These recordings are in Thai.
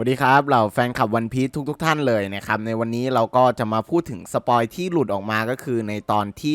สวัสดีครับเหล่าแฟนคลับวันพี e ทุกทุกๆท่านเลยนะครับ ในวันนี้เราก็จะมาพูดถึงสปอยที่หลุดออกมาก็คือในตอนที่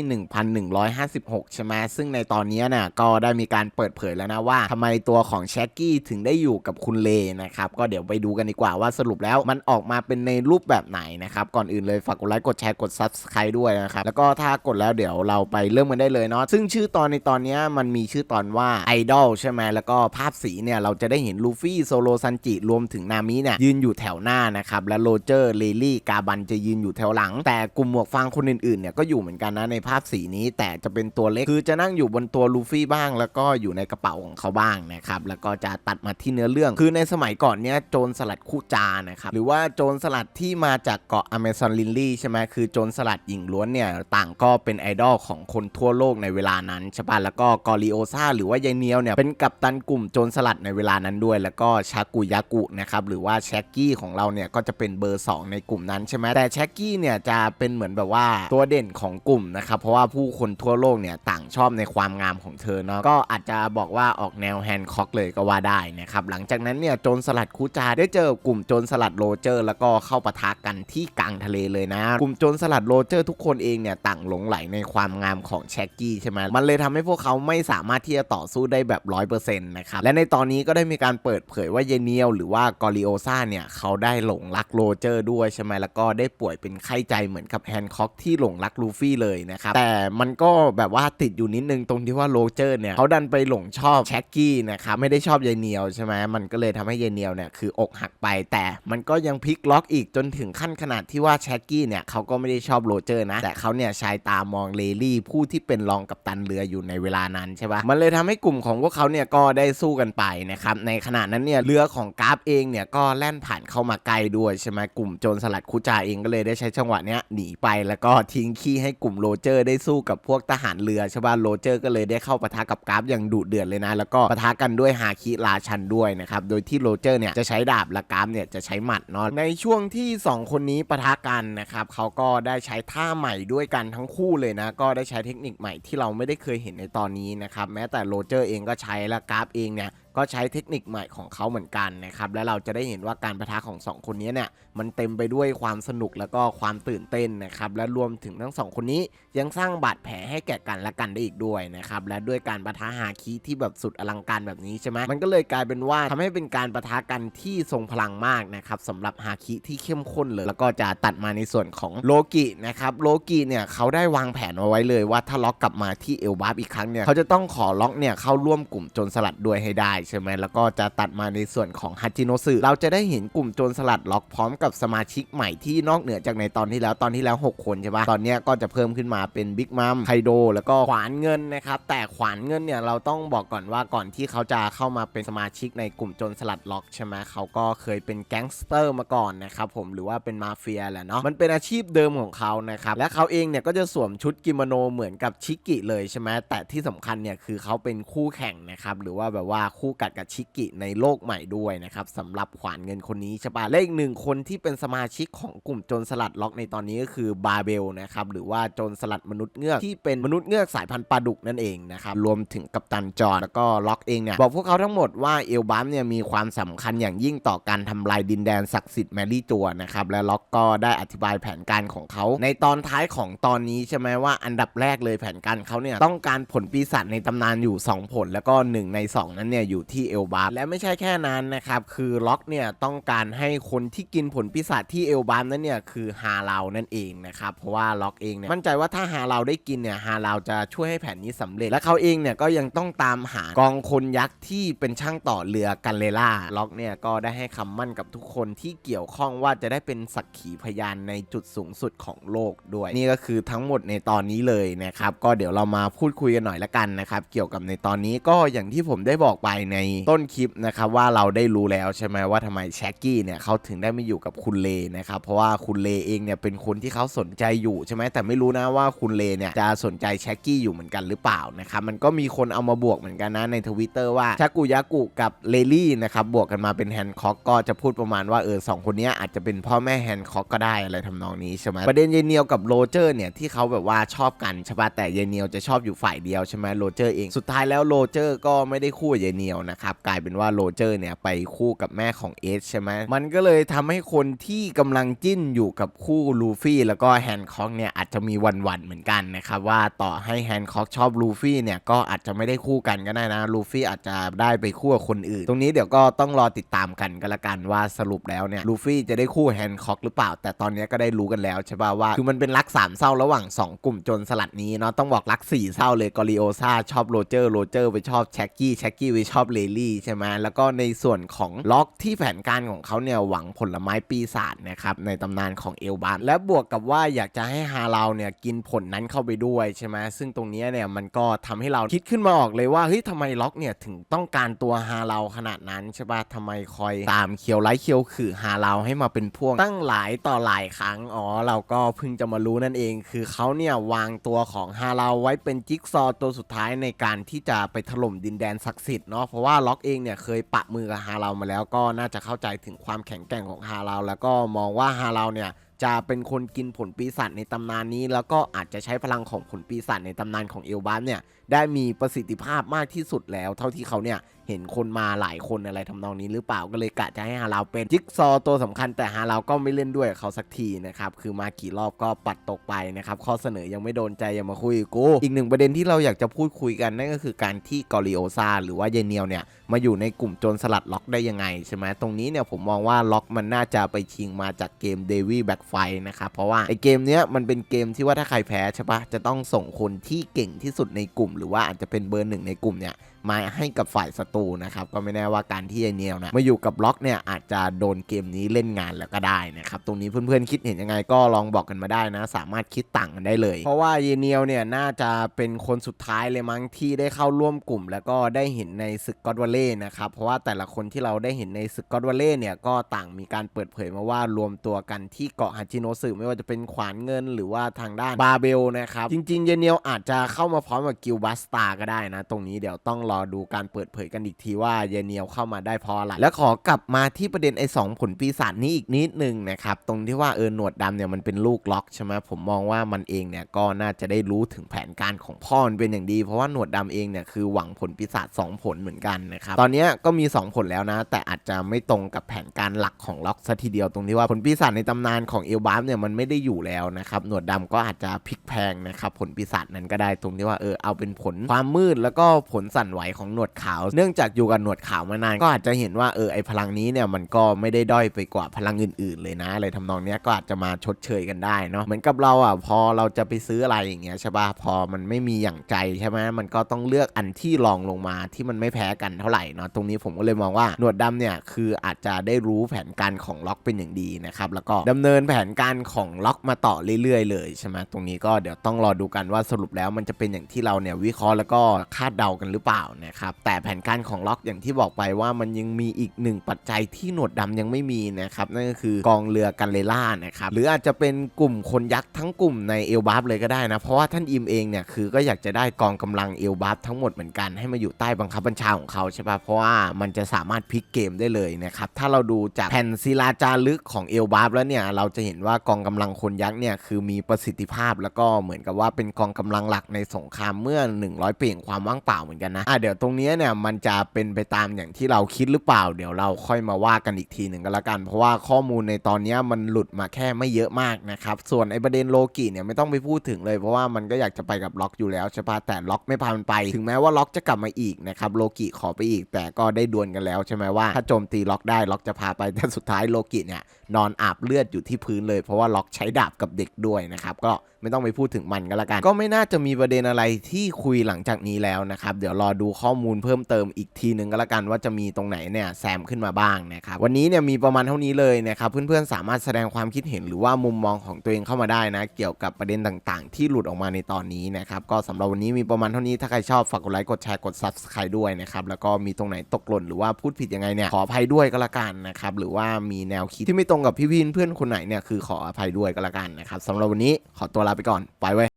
1156 ใช่ไหมซึ่งในตอนนี้เนี่ยก็ได้มีการเปิดเผยแล้วนะว่าทำไมตัวของแช็กกี้ถึงได้อยู่กับคุณเลนะครับ ก็เดี๋ยวไปดูกันดีกว่าว่าสรุปแล้วมันออกมาเป็นในรูปแบบไหนนะครับ ก่อนอื่นเลยฝากกดไลค์กดแชร์กด Subscribe ด้วยนะครับ แล้วก็ถ้ากดแล้วเดี๋ยวเราไปเริ่มกันได้เลยเนาะซึ่งชื่อตอนในตอนนี้มันมีชื่อตอนว่าไอดอลใช่ไหมแล้วก็ภาพสีเนี่ยเราจะได้เห็นลูฟี่โซโลซันจิรวมถึงนามิเนี่ยยืนอยู่แถวหน้านะครับและโรเจอร์เลลี่กาบันจะยืนอยู่แถวหลัง แต่กลุ่มหมวกฟางคนอื่นๆเนี่ยก็อยู่เหมือนกันนะในภาพสีนี้แต่จะเป็นตัวเล็กคือจะนั่งอยู่บนตัวลูฟี่บ้าง แล้วก็อยู่ในกระเป๋าของเขาบ้างนะครับแล้วก็จะตัดมาที่เนื้อเรื่อง คือในสมัยก่อนเนี่ยโจรสลัดคู่จานะครับหรือว่าโจรสลัดที่มาจากเกาะอเมซอนลินลี่ใช่ไหมคือโจรสลัดหญิงล้วนเนี่ยต่างก็เป็นไอดอลของคนทั่วโลกในเวลานั้นใช่ปะแล้วก็กอริโอซาหรือว่ายายเนียวเนี่ยเป็นกัปตันกลุ่มโจรสลัดในเวลานั้นด้วย แล้วก็ชากุยากุนะครับหรือว่าแช็กกี้ของเราเนี่ยก็จะเป็นเบอร์ 2 ในกลุ่มนั้นใช่ไหมแต่แช็กกี้เนี่ยจะเป็นเหมือนแบบว่าตัวเด่นของกลุ่มนะครับเพราะว่าผู้คนทั่วโลกเนี่ยต่างชอบในความงามของเธอเนาะก็อาจจะบอกว่าออกแนวแฮนด์คอกเลยก็ว่าได้นะครับหลังจากนั้นเนี่ยโจรสลัดคูจาได้เจอกลุ่มโจรสลัดโรเจอร์ แล้วก็เข้าปะทะกันที่กลางทะเลเลยนะ กลุ่มโจรสลัดโรเจอร์ทุกคนเองเนี่ยต่างหลงไหลในความงามของแช็กกี้ใช่ไหมมันเลยทำให้พวกเขาไม่สามารถที่จะต่อสู้ได้แบบร้อยเปอร์เซ็นต์นะครับและในตอนนี้ก็ได้มีการเปิดเผยว่าเยเนียวหรือว่ากอริโอซาเนี่ยเขาได้หลงรักโรเจอร์ด้วยใช่ไหมแล้วก็ได้ป่วยเป็นไข้ใจเหมือนกับแฮนค็อกที่หลงรักลูฟี่เลยนะครับ แต่มันก็แบบว่าติดอยู่นิดนึงตรงที่ว่าโรเจอร์เนี่ยเขาดันไปหลงชอบแช็กกี้นะครับไม่ได้ชอบยายเนียวใช่ไหมมันก็เลยทำให้ยายเนียวเนี่ยคืออกหักไป แต่มันก็ยังพลิกล็อกอีกจนถึงขั้นขนาดที่ว่าแช็กกี้เนี่ยเขาก็ไม่ได้ชอบโรเจอร์นะแต่เขาเนี่ยชายตามองเลลี่ผู้ที่เป็นรองกัปตันเรืออยู่ในเวลานั้นใช่ปะมันเลยทำให้กลุ่มของพวกเขาเนี่ยก็ได้สู้กันไปนะครับในขณะนั้นเนี่ยเรือของกราฟเองเนี่ยก็แล่นผ่านเข้ามาใกล้ด้วยใช่ไหมกลุ่มโจรสลัดคุจาเองก็เลยได้ใช้จังหวะเนี้ยหนีไปแล้วก็ทิ้งขี้ให้กลุ่มโรเจอร์ได้สู้กับพวกทหารเรือใช่ปะโรเจอร์ก็เลยได้เข้าปะทะกับกราฟอย่างดุเดือดเลยนะ แล้วก็ปะทะกันด้วยฮาคิราชันด้วยนะครับโดยที่โรเจอร์เนี่ยจะใช้ดาบและกราฟเนี่ยจะใช้หมัดเนาะในช่วงที่ 2 คนนี้ปะทะกันนะครับเขาก็ได้ใช้ท่าใหม่ด้วยกันทั้งคู่เลยนะ ก็ได้ใช้เทคนิคใหม่ที่เราไม่ได้เคยเห็นในตอนนี้นะครับแม้แต่โรเจอร์เองก็ใช้และกราฟเองเนี่ย ก็ใช้เทคนิคใหม่ของเขาเหมือนกันนะครับและเราจะได้เห็นว่าการประทะของ 2 คนนี้เนี่ยมันเต็มไปด้วยความสนุกแล้วก็ความตื่นเต้นนะครับและรวมถึงทั้งสองคนนี้ยังสร้างบาดแผลให้แก่กันและกันได้อีกด้วยนะครับและด้วยการประทะฮาคิที่แบบสุดอลังการแบบนี้ใช่ไหมมันก็เลยกลายเป็นว่าทำให้เป็นการประทะกันที่ทรงพลังมากนะครับสำหรับฮาคิที่เข้มข้นเลย แล้วก็จะตัดมาในส่วนของโลกินะครับโลกิเนี่ยเขาได้วางแผนเอาไว้เลยว่าถ้าล็อกกลับมาที่เอลบาฟอีกครั้งเนี่ยเขาจะต้องขอล็อกเนี่ยเข้าร่วมกลุ่มจรสลัดด้วยให้ได้ใช่ไหมแล้วก็จะตัดมาในส่วนของฮัจิโนสึเราจะได้เห็นกลุ่มโจรสลัดล็อกพร้อมกับสมาชิกใหม่ที่นอกเหนือจากในตอนที่แล้วตอนที่แล้ว 6 คนใช่ปะตอนนี้ก็จะเพิ่มขึ้นมาเป็นบิ๊กมัมไคโดแล้วก็ขวานเงินนะครับแต่ขวานเงินเนี่ยเราต้องบอกก่อนว่าก่อนที่เขาจะเข้ามาเป็นสมาชิกในกลุ่มโจรสลัดล็อกใช่ไหมเขาก็เคยเป็นแก๊งสเตอร์มาก่อนนะครับผมหรือว่าเป็นมาเฟียแหละเนาะมันเป็นอาชีพเดิมของเขานะครับและเขาเองเนี่ยก็จะสวมชุดกิโมโนเหมือนกับชิกิเลยใช่ไหมแต่ที่สำคัญเนี่ยคือเขาเป็นคู่แข่งนะครับหรือว่าแบบว่าคู่กัดกับชิกิในโลกใหม่ด้วยนะครับสำหรับขวานเงินคนนี้ใช่ปะและอีกหนึ่งคนที่เป็นสมาชิกของกลุ่มโจรสลัดล็อกในตอนนี้ก็คือบาเบลนะครับหรือว่าโจรสลัดมนุษย์เงือกที่เป็นมนุษย์เงือกสายพันธุ์ปลาดุกนั่นเองนะครับรวมถึงกัปตันจอร์แล้วก็ล็อกเองเนี่ยบอกพวกเขาทั้งหมดว่าเอลบัมเนี่ยมีความสำคัญอย่างยิ่งต่อการทำลายดินแดนศักดิ์สิทธิ์แมรี่จัวนะครับและล็อกก็ได้อธิบายแผนการของเขา ในตอนท้ายของตอนนี้ใช่ไหมว่าอันดับแรกเลยแผนการเขาเนี่ยต้องการผลปีศาจในตำนานอยู่ 2 ผลแล้วก็ 1 ใน 2 นั้นเนี่ยอยู่ที่เอลบัมและไม่ใช่แค่นั้นนะครับ คือล็อกเนี่ยต้องการให้คนที่กินผลปีศาจที่เอลบัมนั้นเนี่ยคือฮาลานั่นเองนะครับ เพราะว่าล็อกเองเนี่ยมั่นใจว่าถ้าฮาลาได้กินเนี่ยฮาลาจะช่วยให้แผนนี้สำเร็จ และเขาเองเนี่ยก็ยังต้องตามหากองคนยักษ์ที่เป็นช่างต่อเรือกันเลล่าล็อกเนี่ยก็ได้ให้คำมั่นกับทุกคนที่เกี่ยวข้องว่าจะได้เป็นสักขีพยานในจุดสูงสุดของโลกด้วย นี่ก็คือทั้งหมดในตอนนี้เลยนะครับก็เดี๋ยวเรามาพูดคุยกันหน่อยละกันนะครับเกี่ยวกับในตอนนี้ก็อย่างที่ผมได้บอกไปในต้นคลิปนะครับว่าเราได้รู้แล้วใช่ไหมว่าทำไมแช็กกี้เนี่ยเขาถึงได้ไม่อยู่กับคุณเลนะครับเพราะว่าคุณเลเองเนี่ยเป็นคนที่เขาสนใจอยู่ใช่ไหมแต่ไม่รู้นะว่าคุณเลเนี่ยจะสนใจแช็กกี้อยู่เหมือนกันหรือเปล่านะครับมันก็มีคนเอามาบวกเหมือนกันนะในทวิตเตอร์ว่าชากุยากุกับเลลี่นะครับบวกกันมาเป็นแฮนด์คอกก็จะพูดประมาณว่าเออสองคนนี้อาจจะเป็นพ่อแม่แฮนด์คอกก็ได้อะไรทำนองนี้ใช่ไหมประเด็นเยเนียวกับโรเจอร์เนี่ยที่เขาแบบว่าชอบกันใช่ปะแต่เยเนียวจะชอบอยู่ฝ่ายเดียวใช่ไหมโรเจอร์เองสุดท้ายแล้วโรเจอร์ก็ไม่ได้คู่เยเนียวลนะครับ กลายเป็นว่าโรเจอร์เนี่ยไปคู่กับแม่ของเอสใช่ไหมมันก็เลยทำให้คนที่กำลังจิ้นอยู่กับคู่ลูฟี่แล้วก็แฮนคอกเนี่ยอาจจะมีวันๆเหมือนกันนะครับว่าต่อให้แฮนคอกชอบลูฟี่เนี่ยก็อาจจะไม่ได้คู่กันก็ได้นะลูฟี่อาจจะได้ไปคู่กับคนอื่น ตรงนี้เดี๋ยวก็ต้องรอติดตามกันก็แล้วกันว่าสรุปแล้วเนี่ยลูฟี่จะได้คู่แฮนคอกหรือเปล่า แต่ตอนนี้ก็ได้รู้กันแล้วใช่ป่ะว่าคือมันเป็นรักสามเศร้าระหว่าง 2 กลุ่มจนสลัดนี้เนาะต้องบอกรักสี่เศร้าเลยกอริโอซาชอบโรเจอร์โรเจอร์ไปชอบแช็กกี้แช็กกี้ไปชอบเลลี่ใช่ไหมแล้วก็ในส่วนของล็อกที่แผนการของเขาเนี่ยหวังผลไม้ปีศาจนะครับในตำนานของเอลบานและบวกกับว่าอยากจะให้ฮาเราเนี่ยกินผลนั้นเข้าไปด้วยใช่ไหมซึ่งตรงนี้เนี่ยมันก็ทำให้เราคิดขึ้นมาออกเลยว่าเฮ้ยทำไมล็อกเนี่ยถึงต้องการตัวฮาเราขนาดนั้นใช่ปะทำไมคอยตามเคียวไลท์เคียวขือฮาเราให้มาเป็นพวกตั้งหลายต่อหลายครั้งอ๋อเราก็เพิ่งจะมารู้นั่นเอง คือเขาเนี่ยวางตัวของฮาเราไว้เป็นจิ๊กซอว์ตัวสุดท้ายในการที่จะไปถล่มดินแดนศักดิ์สิทธิ์เนาะราะว่าล็อกเองเนี่ยเคยปะมือกับฮาเรามาแล้วก็น่าจะเข้าใจถึงความแข็งแกร่งของฮาเราแล้วก็มองว่าฮาเราเนี่ยจะเป็นคนกินผลปีศาจในตำนานนี้ แล้วก็อาจจะใช้พลังของผลปีศาจในตำนานของเอลบานเนี่ยได้มีประสิทธิภาพมากที่สุดแล้ว เท่าที่เขาเนี่ยเห็นคนมาหลายคนอะไรทำนองนี้หรือเปล่าก็เลยกะจะให้ฮาเราเป็นจิ๊กซอว์ตัวสำคัญแต่ฮาเราก็ไม่เล่นด้วยเขาสักทีนะครับคือมากี่รอบก็ปัดตกไปนะครับข้อเสนอยังไม่โดนใจอย่ามาคุยกูอีกหนึ่งประเด็นที่เราอยากจะพูดคุยกันนั่นก็คือการที่กอริโอซาหรือว่าเยเนียวเนี่ยมาอยู่ในกลุ่มโจรสลัดล็อกได้ยังไงใช่ไหมตรงนี้เนี่ยผมมองว่าล็อกมันน่าจะไปชิงมาจากเกมเดวี่แบ็กไฟนะครับเพราะว่าไอเกมเนี้ยมันเป็นเกมที่ว่าถ้าใครแพ้ใช่ปะจะต้องส่งคนที่เก่งที่สุดในกลุ่มหรือว่าอาจจะเป็นเบอร์หนึ่งในกลุ่มเนี่ย มาให้กับฝ่ายศัตรูนะครับก็ไม่แน่ว่าการที่ไอเนียวนะมาอยู่กับล็อกเนี่ยอาจจะโดนเกมนี้เล่นงานแล้วก็ได้นะครับตรงนี้เพื่อนๆคิดเห็นยังไงก็ลองบอกกันมาได้นะ สามารถคิดต่างกันได้เลย เพราะว่าเยเนียวเนี่ยน่าจะเป็นคนสุดท้ายเลยมั้งที่ได้เข้าร่วมกลุ่ม แล้วก็ได้เห็นในศึกกอดวเล่นะครับเพราะว่าแต่ละคนที่เราได้เห็นในศึกกอดวเล่เนี่ยก็ต่างมีการเปิดเผยมาว่ารวมตัวกันที่เกาะฮาจิโนสึไม่ว่าจะเป็นขวานเงิน หรือว่าทางด้านบาเบลนะครับจริงๆเยเนียวอาจจะเข้ามาพร้อมกับกิลบัสตาก็ได้นะ ตรงนี้เดี๋ยวต้องรอดูการเปิดเผยกันอีกทีว่าเยเนียวเข้ามาได้เพราะอะไรแล้วขอกลับมาที่ประเด็นไอ้สองผลปีศาจนี้อีกนิดนึงนะครับตรงที่ว่าเออหนวดดำเนี่ยมันเป็นลูกล็อกใช่ไหมผมมองว่ามันเองเนี่ยก็น่าจะได้รู้ถึงแผนการของพ่อเป็นอย่างดี เพราะว่าหนวดดำเองเนี่ยคือหวังผลปีศาจสองผลเหมือนกันนะครับตอนนี้ก็มี 2 ผลแล้วนะ แต่อาจจะไม่ตรงกับแผนการหลักของล็อกซะทีเดียวตรงที่ว่าผลปีศาจในตำนานของเอลบาฟเนี่ยมันไม่ได้อยู่แล้วนะครับหนวดดำก็อาจจะพลิกแพงนะครับผลปีศาจนั้นก็ได้ตรงที่ว่าเออเอาเป็นผลความมืดแล้วก็ผลสั่นไหวของหนวดขาว เนื่องจากอยู่กับหนวดขาวมานานก็อาจจะเห็นว่าเออไอพลังนี้เนี่ยมันก็ไม่ได้ด้อยไปกว่าพลังอื่น ๆ เลยนะอะไรทำนองเนี้ยก็อาจจะมาชดเชยกันได้เนาะเหมือนกับเราอะพอเราจะไปซื้ออะไรอย่างเงี้ยใช่ป่ะพอมันไม่มีอย่างใจใช่ไหมมันก็ต้องเลือกอันที่รองลงมาที่มันไม่แพ้กันเท่าไหร่เนาะตรงนี้ผมก็เลยมองว่าหนวดดำเนี่ยคืออาจจะได้รู้แผนการของล็อกเป็นอย่างดีนะครับแล้วก็ดำเนินแผนการของล็อกมาต่อเรื่อยๆ เลยใช่ไหมตรงนี้ก็เดี๋ยวต้องรอดูกันว่าสรุปแล้วมันจะเป็นอย่างที่เราเนี่ยวิเคราะห์แล้วก็คาดเดากันหรือเปล่านะครับแต่แผนการของล็อกอย่างที่บอกไปว่ามันยังมีอีกหนึ่งปัจจัยที่หนวดดำยังไม่มีนะครับนั่นก็คือกองเรือกันเลล่านะครับหรืออาจจะเป็นกลุ่มคนยักษ์ทั้งกลุ่มในเอลบัฟเลยก็ได้นะ เพราะว่าท่านอิมเองเนี่ยคือก็อยากจะได้กองกำลังเอลบัฟทั้งหมดเหมือนกันให้มาอยู่ใต้บังคับบัญชาของเขาใช่ปะเพราะว่ามันจะสามารถพลิกเกมได้เลยนะครับถ้าเราดูจากแผ่นศิลาจารึกของเอลบัฟแล้วเนี่ยเราจะเห็นว่ากองกำลังคนยักษ์เนี่ยคือมีประสิทธิภาพแล้วก็เหมือนกับว่าเป็นกองกำลังหลักในสงครามเมื่อ 100 ปีแห่งความว่างเปล่าเหมือนกันนะอะเดี๋ยวตรงนี้เนี่ยมันจะเป็นไปตามอย่างที่เราคิดหรือเปล่า เดี๋ยวเราค่อยมาว่ากันอีกทีหนึ่งก็แล้วกัน เพราะว่าข้อมูลในตอนนี้มันหลุดมาแค่ไม่เยอะมากนะครับ ส่วนไอ้ประเด็นโลกิเนี่ยไม่ต้องไปพูดถึงเลยเพราะว่ามันก็อยากจะไปกับล็อกอยู่แล้วใช่ปะแต่ล็อกไม่พามันไป ถึงแม้ว่าล็อกจะกลับมาอีกนะครับโลกิขอไปอีก แต่ก็ได้ดวลกันแล้วใช่ไหมว่าถ้าโจมตีล็อกได้ล็อกจะพาไปแต่สุดท้ายโลกิเนี่ยนอนอาบเลือดอยู่ที่พื้นเลย เพราะว่าล็อกใช้ดาบกับเด็กด้วยนะครับก็ไม่ต้องไปพูดถึงมันก็แล้วกัน ก็ไม่น่าจะมีประเด็นอะไรที่คุยหลังจากนี้แล้วนะครับเดี๋ยวรอดููข้อมูลเพิ่มเติมอีกทีหนึ่งก็แล้วกันว่าจะมีตรงไหนเนี่ยแซมขึ้นมาบ้างนะครับวันนี้เนี่ยมีประมาณเท่านี้เลยนะครับเพื่อนๆสามารถแสดงความคิดเห็นหรือว่ามุมมองของตัวเองเข้ามาได้นะ เกี่ยวกับประเด็นต่างๆ ที่หลุดออกมาในตอนนี้นะครับก็สำหรับวันนี้มีประมาณเท่านี้ถ้าใครชอบฝากกดไลค์กดแชร์กด subscribe ด้วยนะครับแล้วก็มีตรงไหนตกหล่นหรือว่าพูดผิดยังไงเนี่ยขออภัยด้วยก็แล้วกันนะครับหรือว่ามีแนวคิดที่ไม่ตรงกับพี่วินเพื่อนคนไหนเนี่ยคือขออภัยด้วยก็แล้วกันนะครับสำหรับวันนี้ขอตัวลาไปก่อนไปไว้